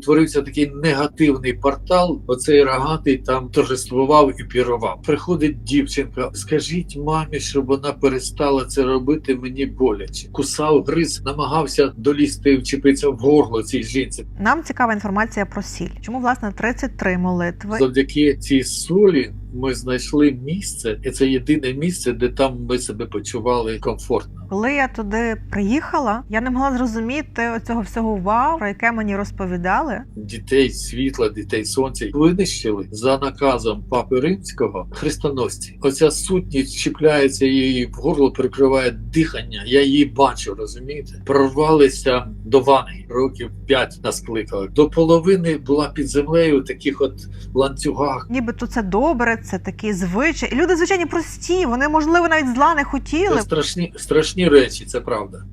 утворився такий негативний портал. Оцей рогатий там торжествував і пірував. Приходить дівчинка, скажіть мамі, щоб вона перестала це робити. Мені боляче. Кусав, гриз, намагався долізти, вчепитися в горло цій жінці. Нам цікава інформація про сіль. Чому власне 33 молитви? Завдяки цій солі ми знайшли місце, і це єдине місце, де там ми себе почували комфортно. Коли я туди приїхала, я не могла зрозуміти цього всього вау, про яке мені розповідали. Дітей світла, дітей сонця винищили за наказом папи римського хрестоносці. Оця сутність чіпляється її в горло, перекриває дихання. Я її бачу, розумієте? Прорвалися до ванги років п'ять нас кликали. До половини була під землею в таких от ланцюгах. Нібито це добре, це такі звичаї. І люди, звичайні, прості. Вони, можливо, навіть зла не хотіли. Це страшні, страшні речі, це правда.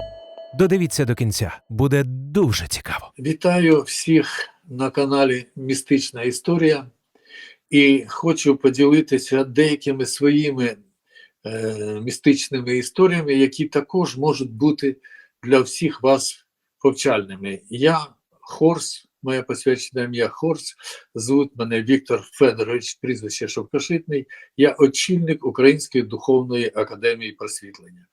Додивіться до кінця, буде дуже цікаво. Вітаю всіх на каналі Містична Історія і хочу поділитися деякими своїми е, містичними історіями, які також можуть бути для всіх вас повчальними. Я Хорс, моє посвячене ім'я Хорс, звуть мене Віктор Федорович, прізвище Шовкошитний. Я очільник Української духовної академії просвітлення.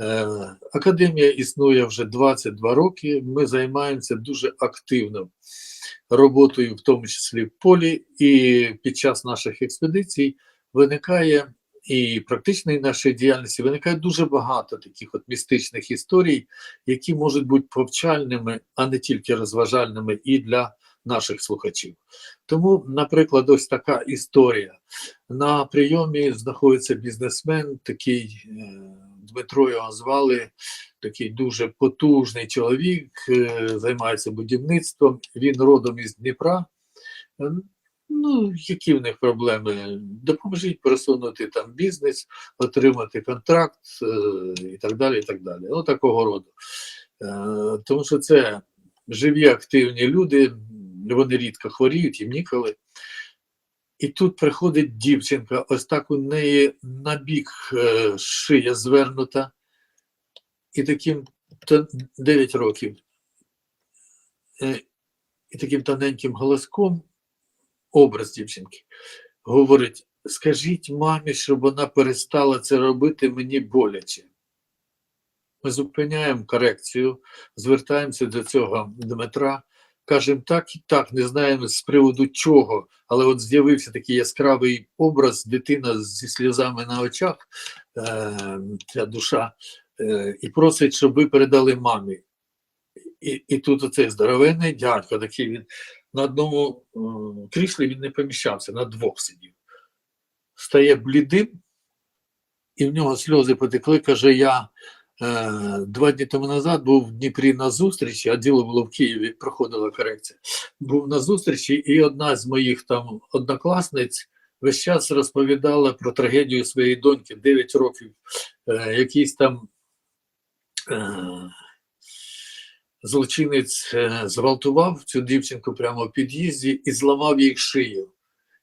Е, Академія існує вже 22 роки. Ми займаємося дуже активно роботою, в тому числі в полі, і під час наших експедицій виникає і практичної нашої діяльності виникає дуже багато таких от містичних історій, які можуть бути повчальними, а не тільки розважальними і для наших слухачів. Тому, наприклад, ось така історія. На прийомі знаходиться бізнесмен, такий е, Дмитро його звали, такий дуже потужний чоловік, е, займається будівництвом. Він родом із Дніпра. Ну, які в них проблеми? Допоможіть просунути там бізнес, отримати контракт е, і так далі. і так далі. Ну, такого роду. Е, Тому що це живі активні люди, вони рідко хворіють, їм ніколи. І тут приходить дівчинка, ось так у неї на бік е, шия звернута, і таким 9 років, і таким тоненьким голоском образ дівчинки говорить: скажіть мамі, щоб вона перестала це робити, мені боляче. Ми зупиняємо корекцію, звертаємося до цього Дмитра, кажемо так і так, не знаємо з приводу чого, але от з'явився такий яскравий образ, дитина зі сльозами на очах, е, ця душа, е, і просить, щоб ви передали мамі. І, і тут оцей здоровенний дядько, такий він на одному е, кріслі він не поміщався, на двох сидів. Стає блідим, і в нього сльози потекли. Каже: я е, два дні тому назад був в Дніпрі на зустрічі, а діло було в Києві, проходила корекція. Був на зустрічі, і одна з моїх там однокласниць весь час розповідала про трагедію своєї доньки 9 років. Е, якийсь там. Е, злочинець е, зґвалтував цю дівчинку прямо в під'їзді і зламав їй шию.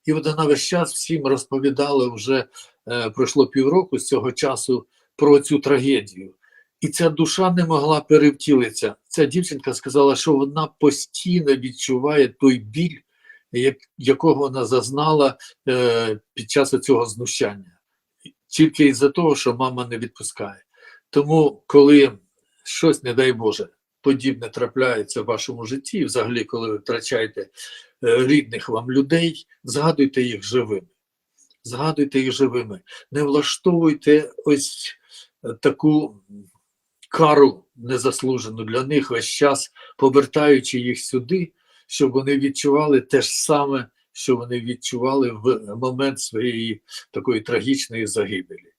І от вона весь час всім розповідала вже е, пройшло півроку з цього часу про цю трагедію. І ця душа не могла перевтілитися. Ця дівчинка сказала, що вона постійно відчуває той біль, як, якого вона зазнала е, під час цього знущання, тільки із-за того, що мама не відпускає. Тому, коли щось, не дай Боже, подібне трапляється в вашому житті, і взагалі, коли ви втрачаєте е, рідних вам людей, згадуйте їх живими. Згадуйте їх живими. Не влаштовуйте ось е, таку кару незаслужену для них весь час, повертаючи їх сюди, щоб вони відчували те ж саме, що вони відчували в момент своєї такої трагічної загибелі.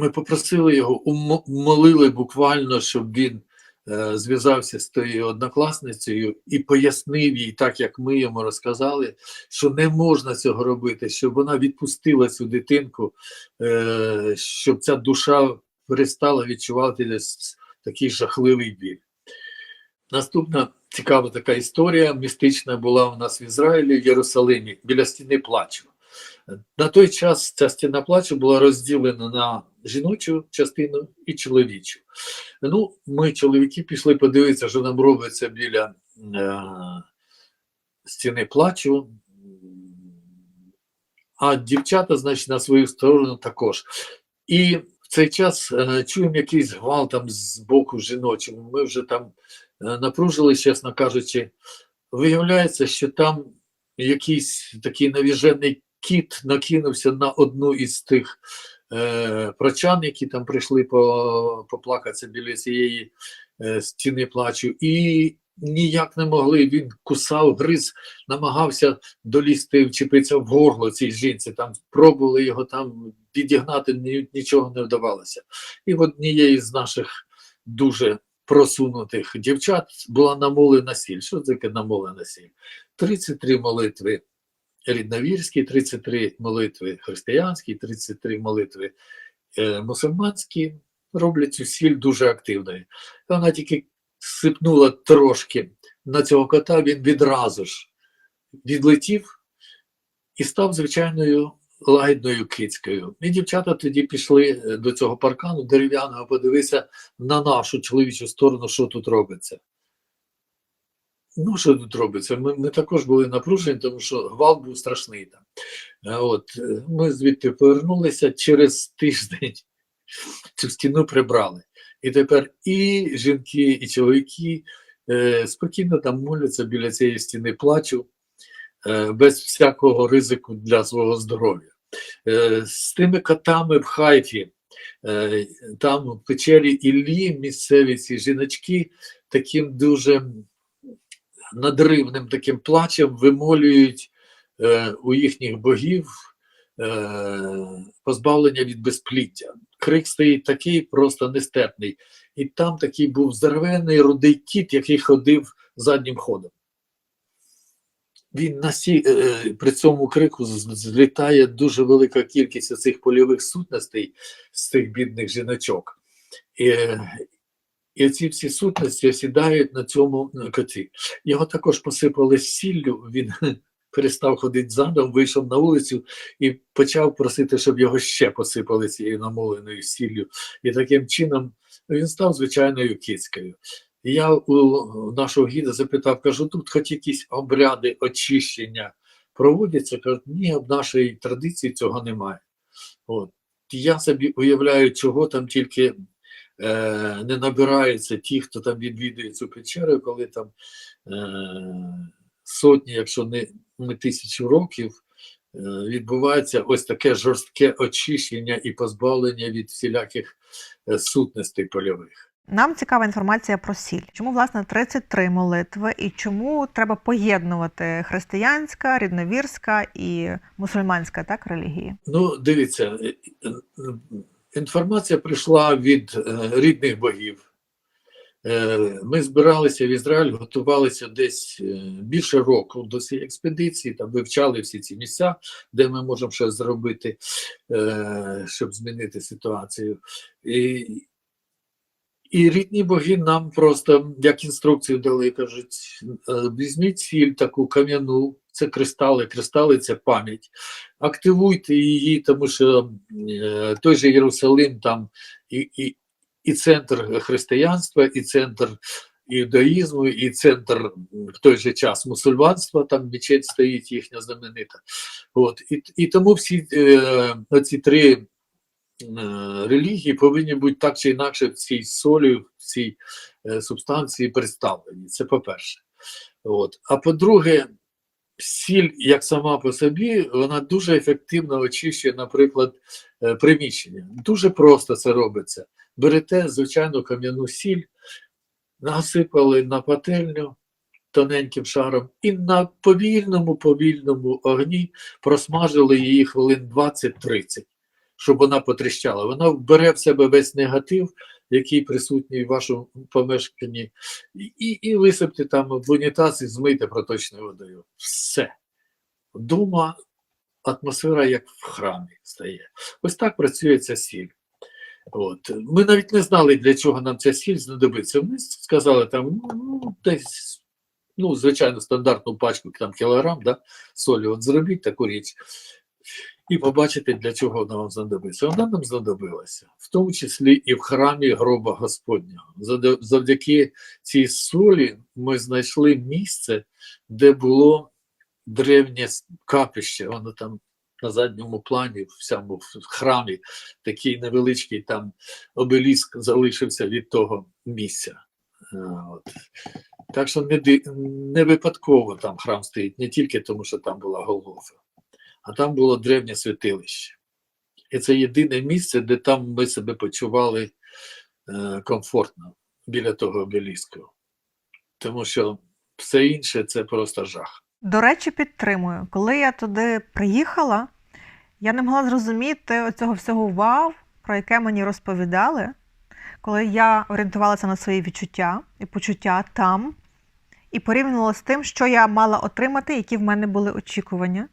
Ми попросили його, молили буквально, щоб він е, зв'язався з тією однокласницею і пояснив їй, так як ми йому розказали, що не можна цього робити, щоб вона відпустила цю дитинку, е, щоб ця душа перестала відчувати такий жахливий біль. Наступна цікава така історія містична була у нас в Ізраїлі, в Єрусалимі, біля стіни плачу. На той час ця стіна плачу була розділена на жіночу частину і чоловічу. Ну, ми, чоловіки, пішли подивитися, що нам робиться біля е, стіни плачу. А дівчата, значить, на свою сторону також. І в цей час е, чуємо якийсь гвалт там з боку жіночого. Ми вже там е, напружились, чесно кажучи. Виявляється, що там якийсь такий навіжений кіт накинувся на одну із тих е, прочан, які там прийшли по, поплакатися біля цієї е, стіни плачу, і ніяк не могли. Він кусав, гриз, намагався долізти, вчепитися в горло цій жінці. Там пробували його там підігнати, ні, нічого не вдавалося. І в однієї з наших дуже просунутих дівчат була намолена сіль. Що таке намолена сіль? 33 молитви рідновірські, 33 молитви християнські, 33 молитви е, мусульманські роблять цю сіль дуже активною. Вона тільки сипнула трошки на цього кота, він відразу ж відлетів і став звичайною лагідною кицькою. І дівчата тоді пішли е, до цього паркану дерев'яного, подивися на нашу чоловічу сторону, що тут робиться. Ну, що тут робиться? Ми, ми також були напружені, тому що гвалт був страшний там. Е, От, е, ми звідти повернулися через тиждень. Цю стіну прибрали. І тепер і жінки, і чоловіки е, спокійно там моляться біля цієї стіни плачу, е, без всякого ризику для свого здоров'я. Е, з тими котами в хайфі, е, там в печері Іллі місцеві ці жіночки таким дуже надривним таким плачем вимолюють е, у їхніх богів е, позбавлення від безпліття. Крик стоїть такий просто нестерпний. І там такий був здоровенний рудий кіт, який ходив заднім ходом. Він на сі, е, при цьому крику злітає дуже велика кількість цих польових сутностей з цих бідних жіночок. І, е, і ці всі сутності сідають на цьому коті. Його також посипали сіллю, він перестав ходити задом, вийшов на вулицю і почав просити, щоб його ще посипали цією намоленою сіллю. І таким чином він став звичайною кицькою. І я у нашого гіда запитав, кажу, тут хоч якісь обряди очищення проводяться. Кажуть, ні, в нашій традиції цього немає. От. Я собі уявляю, чого там тільки е, не набираються ті, хто там відвідує цю печеру, коли там е, сотні, якщо не, не тисячі років, е, відбувається ось таке жорстке очищення і позбавлення від всіляких сутностей польових. Нам цікава інформація про сіль. Чому власне 33 молитви і чому треба поєднувати християнська, рідновірська і мусульманська так релігії? Ну, дивіться, інформація прийшла від е, рідних богів. Е, Ми збиралися в Ізраїль, готувалися десь е, більше року до цієї експедиції, там вивчали всі ці місця, де ми можемо щось зробити, е, щоб змінити ситуацію. І, і рідні боги нам просто як інструкцію дали, кажуть, е, візьміть сіль таку кам'яну, це кристали, кристали це пам'ять. Активуйте її, тому що е, той же Єрусалим там і, і, і центр християнства, і центр іудаїзму, і центр в той же час мусульманства, там мечеть стоїть їхня знаменита. От, і, і тому всі е, ці три релігії повинні бути так чи інакше в цій солі, в цій е, субстанції представлені. Це по-перше. От. А по-друге, сіль, як сама по собі, вона дуже ефективно очищує, наприклад, е, приміщення. Дуже просто це робиться. Берете звичайну кам'яну сіль, насипали на пательню тоненьким шаром і на повільному, повільному огні просмажили її хвилин 20-30, щоб вона потріщала. Вона бере в себе весь негатив, який присутній в вашому помешканні, і, і, висипте там в унітаз і змийте проточною водою. Все. Дома атмосфера як в храмі стає. Ось так працює ця сіль. От. Ми навіть не знали, для чого нам ця сіль знадобиться. Ми сказали, там, ну, десь, ну, звичайно, стандартну пачку там, кілограм да, солі, от зробіть таку річ. І побачити, для чого вона вам знадобиться. Вона нам знадобилася, в тому числі і в храмі гроба Господнього. Завдяки цій солі ми знайшли місце, де було древнє капище, воно там на задньому плані, в цьому в храмі, такий невеличкий там обеліск залишився від того місця. Е, От. Так що не, не випадково там храм стоїть, не тільки тому, що там була Голгофа, а там було древнє святилище. І це єдине місце, де там ми себе почували е, комфортно біля того обеліску. Тому що все інше це просто жах. До речі, підтримую. Коли я туди приїхала, я не могла зрозуміти оцього всього вау, про яке мені розповідали, коли я орієнтувалася на свої відчуття і почуття там, і порівнювала з тим, що я мала отримати, які в мене були очікування.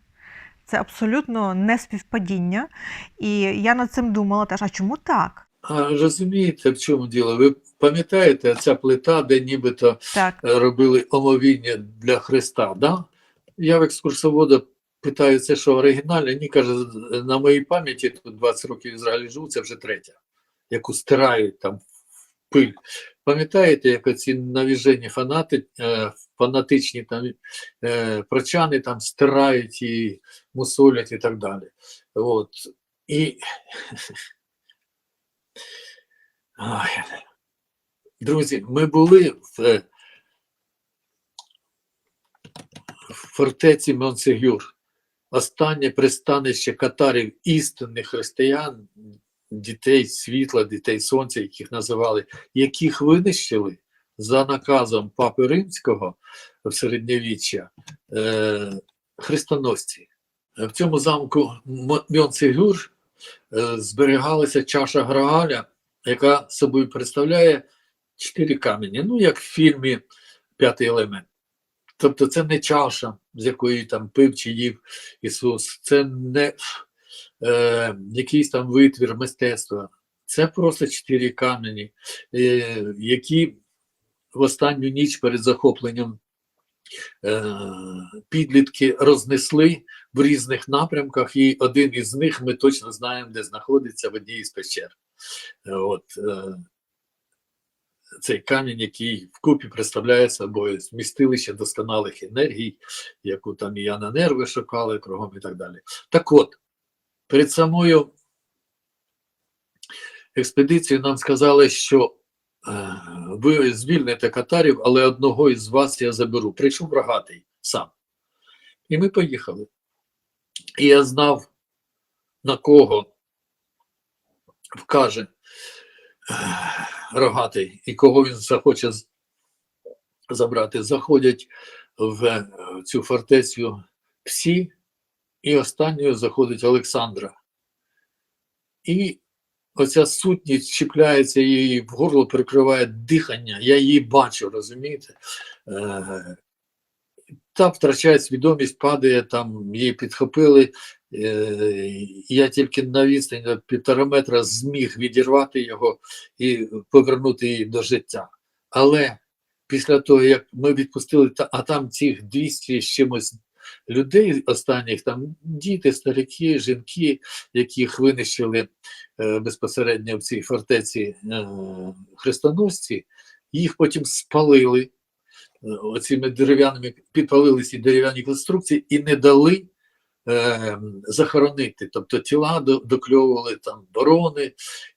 Це абсолютно не співпадіння. І я над цим думала теж, а чому так? А розумієте, в чому діло? Ви пам'ятаєте ця плита, де нібито Так, е, робили омовіння для Христа, да? Я в екскурсовода питаю, це що оригінальне? Ні, каже, на моїй пам'яті тут 20 років в Ізраїлі живу, це вже третя, яку стирають там в пиль. Пам'ятаєте, як оці навіжені фанати, е, фанатичні там е, прочани там стирають і мусолять і так далі. От. І. Друзі, ми були в, е, в фортеці Монсегюр, останнє пристанище катарів істинних християн, дітей світла, дітей сонця, яких називали, яких винищили за наказом Папи Римського в середньовіччя е, хрестоносці. В цьому замку М- Монсегюр е, зберігалася чаша Грааля, яка собою представляє чотири камені, ну як в фільмі П'ятий елемент. Тобто це не чаша, з якої там пив чи їв Ісус, це не е, якийсь там витвір мистецтва. Це просто чотири камені, е, які в останню ніч перед захопленням е, підлітки рознесли в різних напрямках, і один із них ми точно знаємо, де знаходиться в одній із печер. Е, От, е, цей камінь, який вкупі представляє собою змістилище досконалих енергій, яку там і я на нерви шукали кругом і так далі. Так от, перед самою експедицією нам сказали, що е, ви звільните катарів, але одного із вас я заберу. Прийшов рогатий сам. І ми поїхали. І я знав, на кого вкаже е, рогатий і кого він захоче забрати. Заходять в е, цю фортецю всі, і останньою заходить Олександра. І оця сутність чіпляється її в горло, перекриває дихання. Я її бачу, розумієте? Е, Та втрачає свідомість, падає, там її підхопили. Е, Я тільки на відстані півтора метра зміг відірвати його і повернути її до життя. Але після того, як ми відпустили, а там цих 200 з чимось людей останніх, там діти, старики, жінки, яких винищили е, безпосередньо в цій фортеці е, хрестоносці, їх потім спалили е, оціми дерев'яними, підпалили ці дерев'яні конструкції і не дали е, захоронити. Тобто тіла докльовували там борони,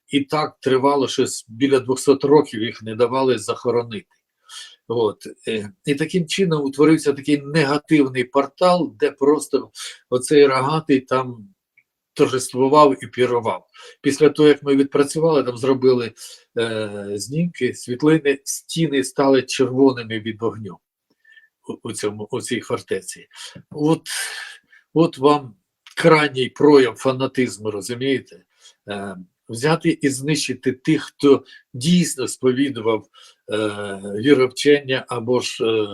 і так тривало щось біля 200 років їх не давали захоронити. От. е, І таким чином утворився такий негативний портал, де просто оцей рогатий там торжествував і пірував. Після того, як ми відпрацювали, там зробили е, знімки, світлини, стіни стали червоними від вогню у, цьому, у цій фортеці. От, от вам крайній прояв фанатизму, розумієте? Е, взяти і знищити тих, хто дійсно сповідував віровчення або ж е,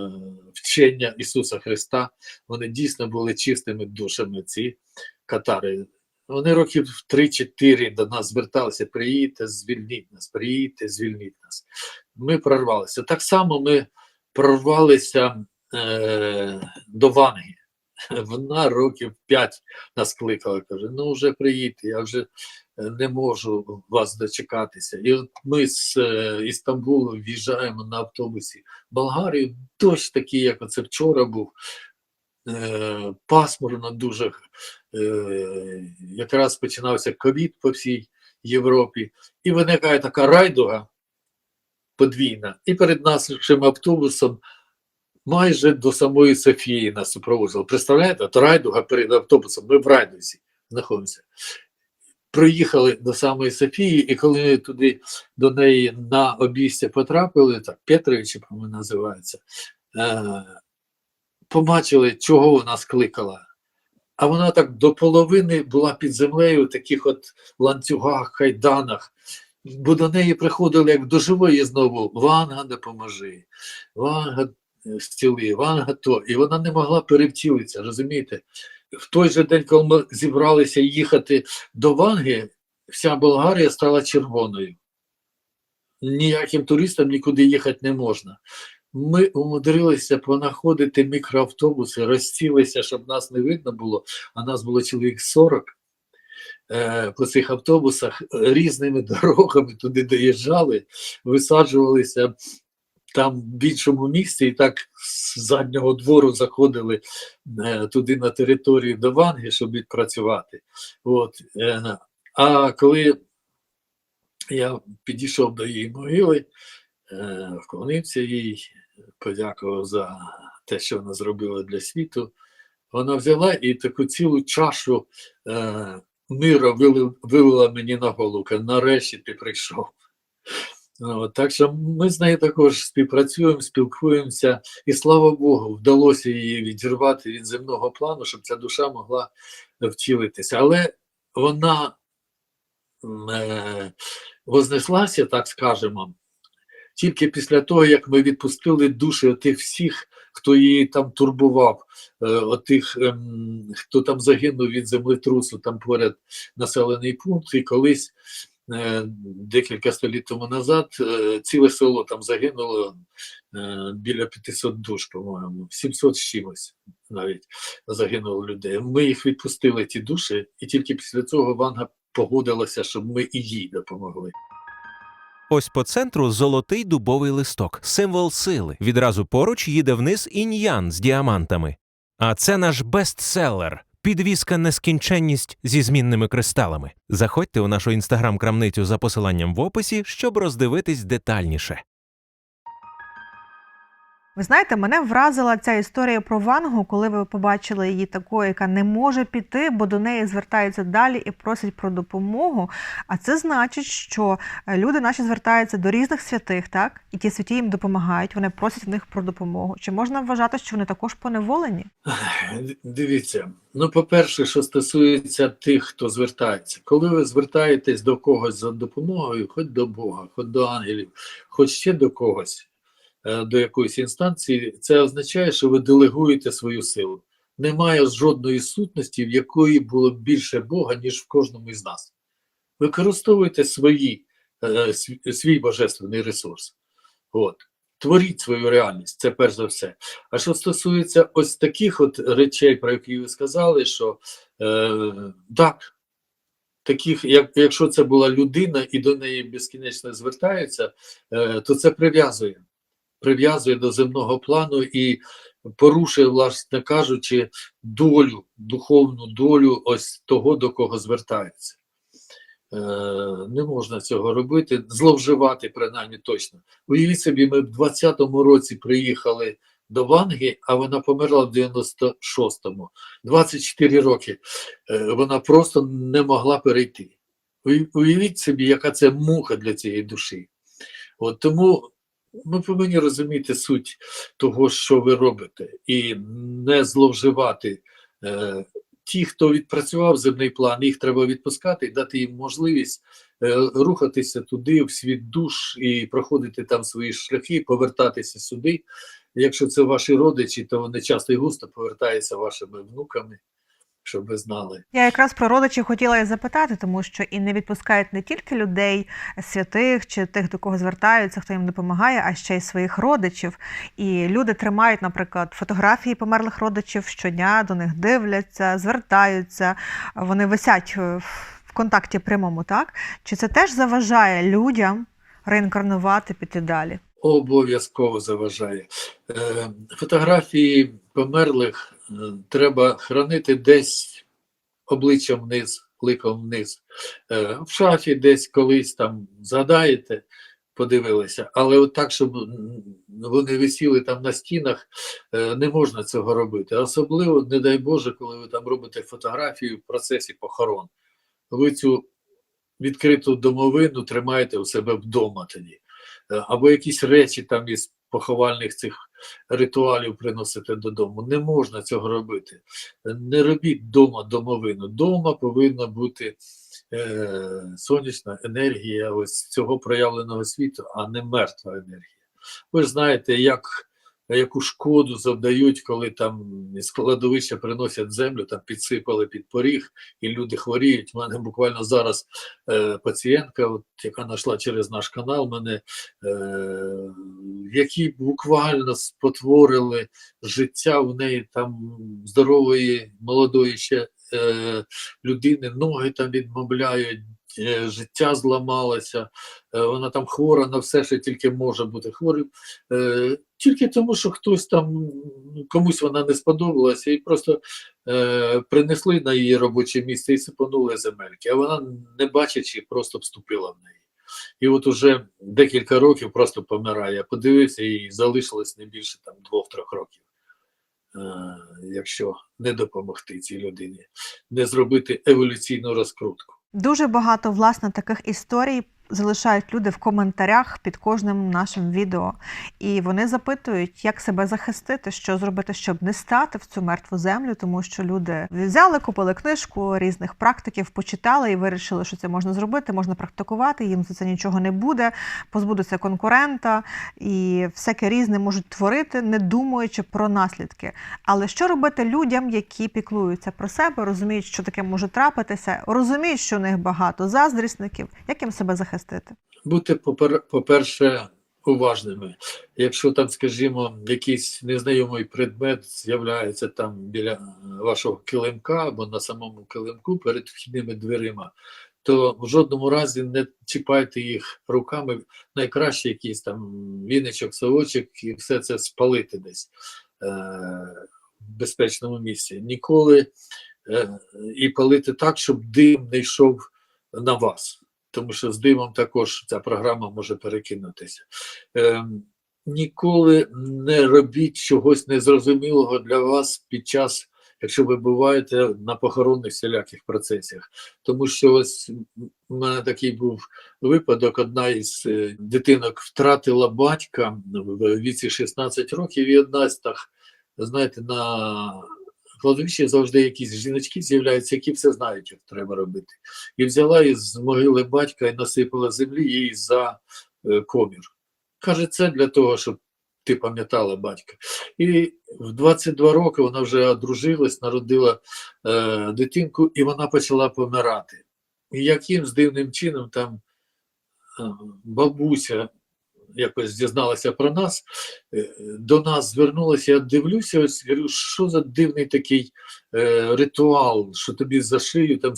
вчення Ісуса Христа, вони дійсно були чистими душами, ці катари. Вони років 3-4 до нас зверталися: приїдьте, звільніть нас, приїдьте, звільніть нас. Ми прорвалися. Так само ми прорвалися е, до Ванги. Вона років п'ять нас кликала, каже: ну вже приїдьте, я вже е, не можу вас дочекатися. І от ми з е, Істамбулу в'їжджаємо на автобусі. Болгарію дощ такий, як оце вчора був. Е, пасмурно дуже. Якраз починався ковід по всій Європі, і виникає така райдуга подвійна, і перед нашим автобусом майже до самої Софії нас супроводжували. Представляєте, от райдуга перед автобусом, ми в райдузі знаходимося. Приїхали до самої Софії, і коли ми туди до неї на обійстя потрапили, так, Петровичі, по-моєму, називається, е, побачили, чого вона скликала. А вона так до половини була під землею в таких от ланцюгах, хайданах. Бо до неї приходили як до живої знову Ванга допоможи, Ванга е, зціли, Ванга то. І вона не могла перевтілитися, розумієте? В той же день, коли ми зібралися їхати до Ванги, вся Болгарія стала червоною. Ніяким туристам нікуди їхати не можна. Ми умудрилися понаходити мікроавтобуси, розсілися, щоб нас не видно було, а нас було чоловік 40 е, по цих автобусах е, різними дорогами туди доїжджали, висаджувалися там в більшому місці і так з заднього двору заходили е, туди на територію до Ванги, щоб відпрацювати. От, е, а коли я підійшов до її могили, е, вклонився їй, подякував за те, що вона зробила для світу. Вона взяла і таку цілу чашу е, мира вилила мені на голову. Нарешті ти прийшов. От, так що ми з нею також співпрацюємо, спілкуємося, і слава Богу, вдалося її відірвати від земного плану, щоб ця душа могла втілитися. Але вона е, вознеслася, так скажемо, тільки після того, як ми відпустили душі отих всіх, хто її там турбував, е, отих, ем, хто там загинув від землетрусу, там поряд населений пункт, і колись е, декілька століть тому назад е, ціле село там загинуло е, біля 500 душ, по-моєму, 700 з чимось навіть загинуло людей. Ми їх відпустили, ті душі, і тільки після цього Ванга погодилася, щоб ми і їй допомогли. Ось по центру золотий дубовий листок, символ сили. Відразу поруч їде вниз іньян з діамантами. А це наш бестселер. Підвіска нескінченність зі змінними кристалами. Заходьте у нашу інстаграм-крамницю за посиланням в описі, щоб роздивитись детальніше. Ви знаєте, мене вразила ця історія про Вангу, коли ви побачили її такою, яка не може піти, бо до неї звертаються далі і просять про допомогу. А це значить, що е, люди наші звертаються до різних святих, так? І ті святі їм допомагають, вони просять в них про допомогу. Чи можна вважати, що вони також поневолені? Дивіться, ну, по-перше, що стосується тих, хто звертається, коли ви звертаєтесь до когось за допомогою, хоч до Бога, хоч до ангелів, хоч ще до когось, до якоїсь інстанції, це означає, що ви делегуєте свою силу. Немає жодної сутності, в якої було більше Бога, ніж в кожному із нас. Використовуйте свої, е, свій божественний ресурс. От. Творіть свою реальність, це перш за все. А що стосується ось таких от речей, про які ви сказали, що е, так, таких, як, якщо це була людина і до неї безкінечно звертаються, е, то це прив'язує. Прив'язує до земного плану і порушує, власне кажучи, долю, духовну долю ось того, до кого звертаються. Е, не можна цього робити, зловживати принаймні точно. Уявіть собі, ми в 20-му році приїхали до Ванги, а вона померла в 96-му. 24 роки е, вона просто не могла перейти. Уявіть собі, яка це мука для цієї душі. От тому ми повинні розуміти суть того, що ви робите, і не зловживати. Е, ті, хто відпрацював земний план, їх треба відпускати і дати їм можливість е, рухатися туди, в світ душ і проходити там свої шляхи, повертатися сюди. Якщо це ваші родичі, то вони часто і густо повертаються вашими внуками, щоб ви знали. Я якраз про родичів хотіла і запитати, тому що і не відпускають не тільки людей святих чи тих, до кого звертаються, хто їм допомагає, а ще й своїх родичів. І люди тримають, наприклад, фотографії померлих родичів щодня, до них дивляться, звертаються, вони висять е, в контакті прямому, так? Чи це теж заважає людям реінкарнувати, піти далі? Обов'язково заважає. Е, Фотографії померлих треба хранити десь обличчям вниз, ликом вниз. Е, В шафі десь колись там згадаєте, подивилися, але от так, щоб вони висіли там на стінах, е, не можна цього робити. Особливо, не дай Боже, коли ви там робите фотографію в процесі похорон. Ви цю відкриту домовину тримаєте у себе вдома тоді. Е, або якісь речі там із поховальних цих ритуалів приносити додому. Не можна цього робити. Не робіть вдома домовину. Дома повинна бути е, сонячна енергія ось цього проявленого світу, а не мертва енергія. Ви ж знаєте, як, яку шкоду завдають, коли там із кладовища приносять землю, там підсипали під поріг, і люди хворіють. У мене буквально зараз е, пацієнтка, от, яка знайшла через наш канал мене, е, які буквально спотворили життя в неї там здорової, молодої ще е, людини, ноги там відмовляють, життя зламалося, е, вона там хвора на все, що тільки може бути хворим. Е, тільки тому, що хтось там комусь вона не сподобалася, і просто е, принесли на її робоче місце і сипанули земельки, а вона, не бачачи, просто вступила в неї. І от уже декілька років просто помирає. Подивився, і залишилось не більше там двох-трьох років. Е, якщо не допомогти цій людині, не зробити еволюційну розкрутку. Дуже багато власне таких історій залишають люди в коментарях під кожним нашим відео. І вони запитують, як себе захистити, що зробити, щоб не стати в цю мертву землю, тому що люди взяли, купили книжку різних практиків, почитали і вирішили, що це можна зробити, можна практикувати, їм за це нічого не буде, позбудуться конкурента і всяке різне можуть творити, не думаючи про наслідки. Але що робити людям, які піклуються про себе, розуміють, що таке може трапитися, розуміють, що у них багато заздрісників, як їм себе захистити? Бути, попер- по-перше, уважними. Якщо там, скажімо, якийсь незнайомий предмет з'являється там біля е, вашого килимка або на самому килимку перед вхідними дверима, то в жодному разі не чіпайте їх руками. Найкраще якийсь там віничок, совочок і все це спалити десь е- в безпечному місці. Ніколи е- і палити так, щоб дим не йшов на вас тому що з димом також ця програма може перекинутися. Ем, ніколи не робіть чогось незрозумілого для вас під час, якщо ви буваєте на похоронних всіляких процесах. Тому що ось у мене такий був випадок: одна із е, дитинок втратила батька в віці 16 років, і одна з так, знаєте, на кладовищі завжди якісь жіночки з'являються, які все знають, як треба робити. І взяла із могили батька і насипала землі їй за е, комір. Каже, це для того, щоб ти пам'ятала батька. І в 22 роки вона вже одружилась, народила е, дитинку, і вона почала помирати. І якимсь дивним чином там е, бабуся якось дізналася про нас, е, до нас звернулася, я дивлюся, ось говорю, що за дивний такий е, ритуал, що тобі за шию там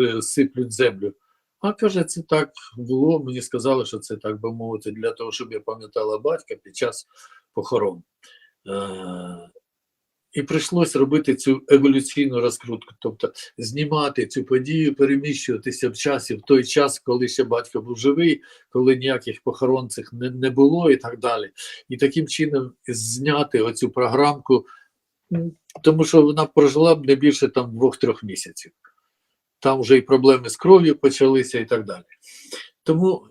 е, сиплють землю. А каже, це так було. Мені сказали, що це так би мовити, для того, щоб я пам'ятала батька під час похорон. Е, і прийшлось робити цю еволюційну розкрутку, тобто знімати цю подію, переміщуватися в часі в той час, коли ще батько був живий, коли ніяких похорон цих не, не було, і так далі. І таким чином зняти оцю програмку, тому що вона прожила б не більше там двох-трьох місяців. Там вже і проблеми з кров'ю почалися, і так далі. Тому,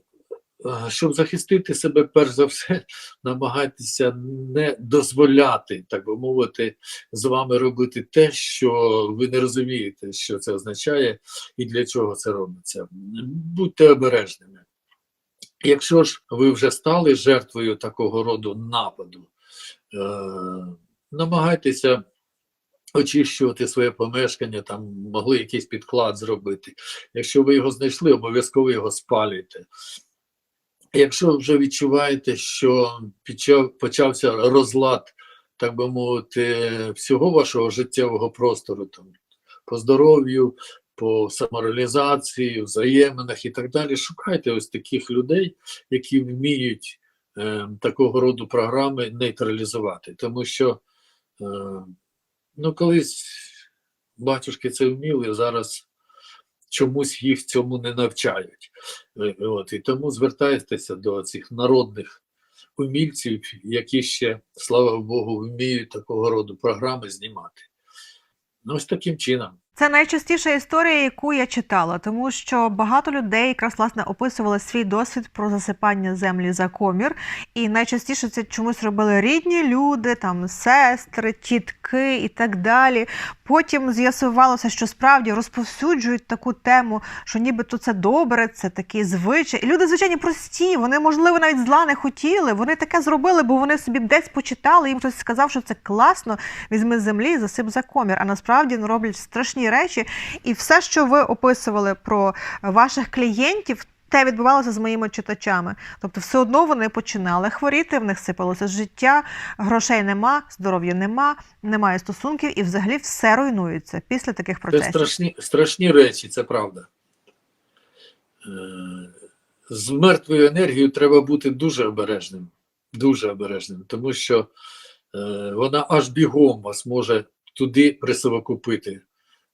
щоб захистити себе, перш за все, намагайтеся не дозволяти, так би мовити, з вами робити те, що ви не розумієте, що це означає і для чого це робиться. Будьте обережними. Якщо ж ви вже стали жертвою такого роду нападу, е, намагайтеся очищувати своє помешкання, там могли якийсь підклад зробити. Якщо ви його знайшли, обов'язково його спалюйте. Якщо вже відчуваєте, що почав, почався розлад, так би мовити, всього вашого життєвого простору, там, по здоров'ю, по самореалізації, взаєминах і так далі, шукайте ось таких людей, які вміють е, такого роду програми нейтралізувати. Тому що е, ну, колись батюшки це вміли, зараз чомусь їх цьому не навчають. Е, От, і тому звертайтеся до цих народних умільців, які ще, слава Богу, вміють такого роду програми знімати. Ну, ось таким чином. Це найчастіша історія, яку я читала, тому що багато людей якраз власне описували свій досвід про засипання землі за комір. І найчастіше це чомусь робили рідні люди, там сестри, тітки і так далі. Потім з'ясувалося, що справді розповсюджують таку тему, що нібито це добре, це такі звичаї. І люди, звичайно, прості. Вони, можливо, навіть зла не хотіли. Вони таке зробили, бо вони собі десь почитали. Їм хтось сказав, що це класно. Візьми землі засип за комір. А насправді ну, роблять страшні речі. І все, що ви описували про ваших клієнтів. Те відбувалося з моїми читачами. Тобто, все одно вони починали хворіти, в них сипалося життя, грошей нема, здоров'я нема, немає стосунків, і взагалі все руйнується після таких Це процесів. страшні, страшні речі, це правда. Е, З мертвою енергією треба бути дуже обережним. Дуже обережним, тому що е, вона аж бігом вас може туди присовокупити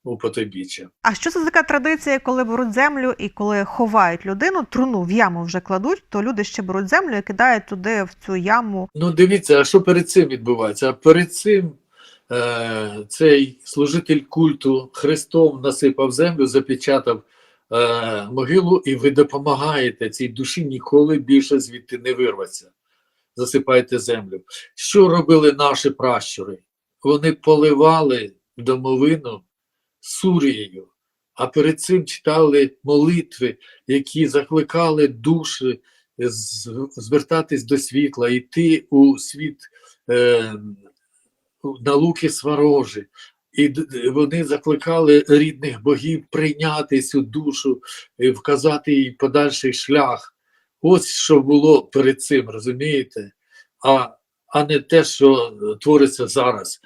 у потойбіччя. А що це така традиція, коли беруть землю і коли ховають людину, труну в яму вже кладуть, то люди ще беруть землю і кидають туди в цю яму. Ну, дивіться, а що перед цим відбувається? А перед цим е, цей служитель культу Христом насипав землю, запечатав е, могилу, і ви допомагаєте цій душі ніколи більше звідти не вирватися. Засипаєте землю. Що робили наші пращури? Вони поливали домовину сурією, а перед цим читали молитви, які закликали душі звертатись до світла, йти у світ е, науки сварожі. І вони закликали рідних богів прийняти цю душу, і вказати їй подальший шлях. Ось що було перед цим, розумієте? А, а не те, що е, твориться зараз.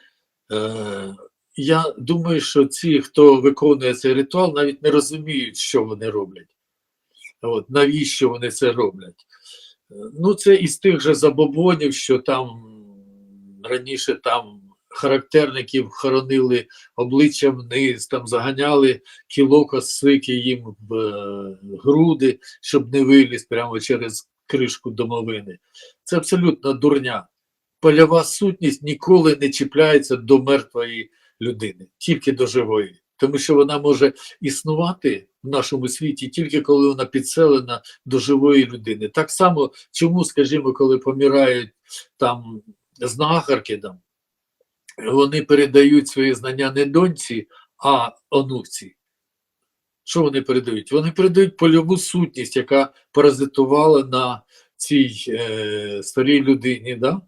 Е, я думаю, що ці, хто виконує цей ритуал, навіть не розуміють, що вони роблять. От, навіщо вони це роблять? Ну, це із тих же забобонів, що там раніше там характерників хоронили обличчя вниз, там заганяли кіло косики їм в е, груди, щоб не виліз прямо через кришку домовини. Це абсолютно дурня. Польова сутність ніколи не чіпляється до мертвої людини, тільки до живої. Тому що вона може існувати в нашому світі тільки коли вона підселена до живої людини. Так само, чому, скажімо, коли помирають там знахарки, там, вони передають свої знання не доньці, а онуці. Що вони передають? Вони передають польову сутність, яка паразитувала на цій е, старій людині. Да?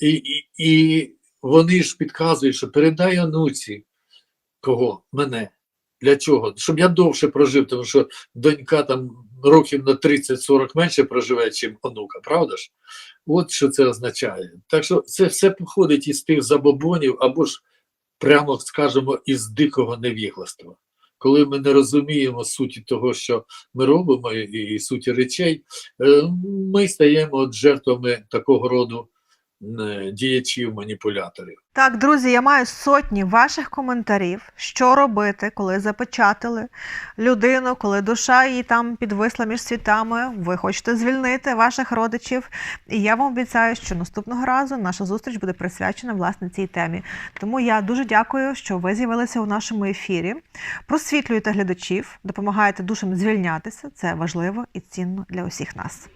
І, і, і вони ж підказують, що передай онуці кого? Мене. Для чого? Щоб я довше прожив, тому що донька там років на 30-40 менше проживе, чим онука, правда ж? От що це означає. Так що це все походить із тих забобонів, або ж, прямо скажемо, із дикого невігластва. Коли ми не розуміємо суті того, що ми робимо, і, суті речей, е, ми стаємо жертвами такого роду діячів, маніпуляторів. Так, друзі, я маю сотні ваших коментарів, що робити, коли запечатали людину, коли душа її там підвисла між світами. Ви хочете звільнити ваших родичів. І я вам обіцяю, що наступного разу наша зустріч буде присвячена власне цій темі. Тому я дуже дякую, що ви з'явилися у нашому ефірі. Просвітлюєте глядачів, допомагаєте душам звільнятися. Це важливо і цінно для усіх нас.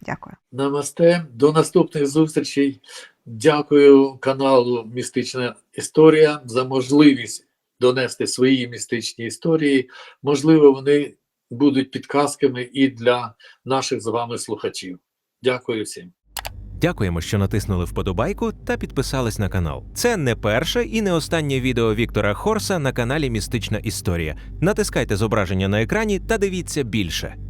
Дякую. Намасте, до наступних зустрічей. Дякую каналу Містична Історія за можливість донести свої містичні історії. Можливо, вони будуть підказками і для наших з вами слухачів. Дякую всім. Дякуємо, що натиснули вподобайку та підписались на канал. Це не перше і не останнє відео Віктора Хорса на каналі Містична Історія. Натискайте зображення на екрані та дивіться більше.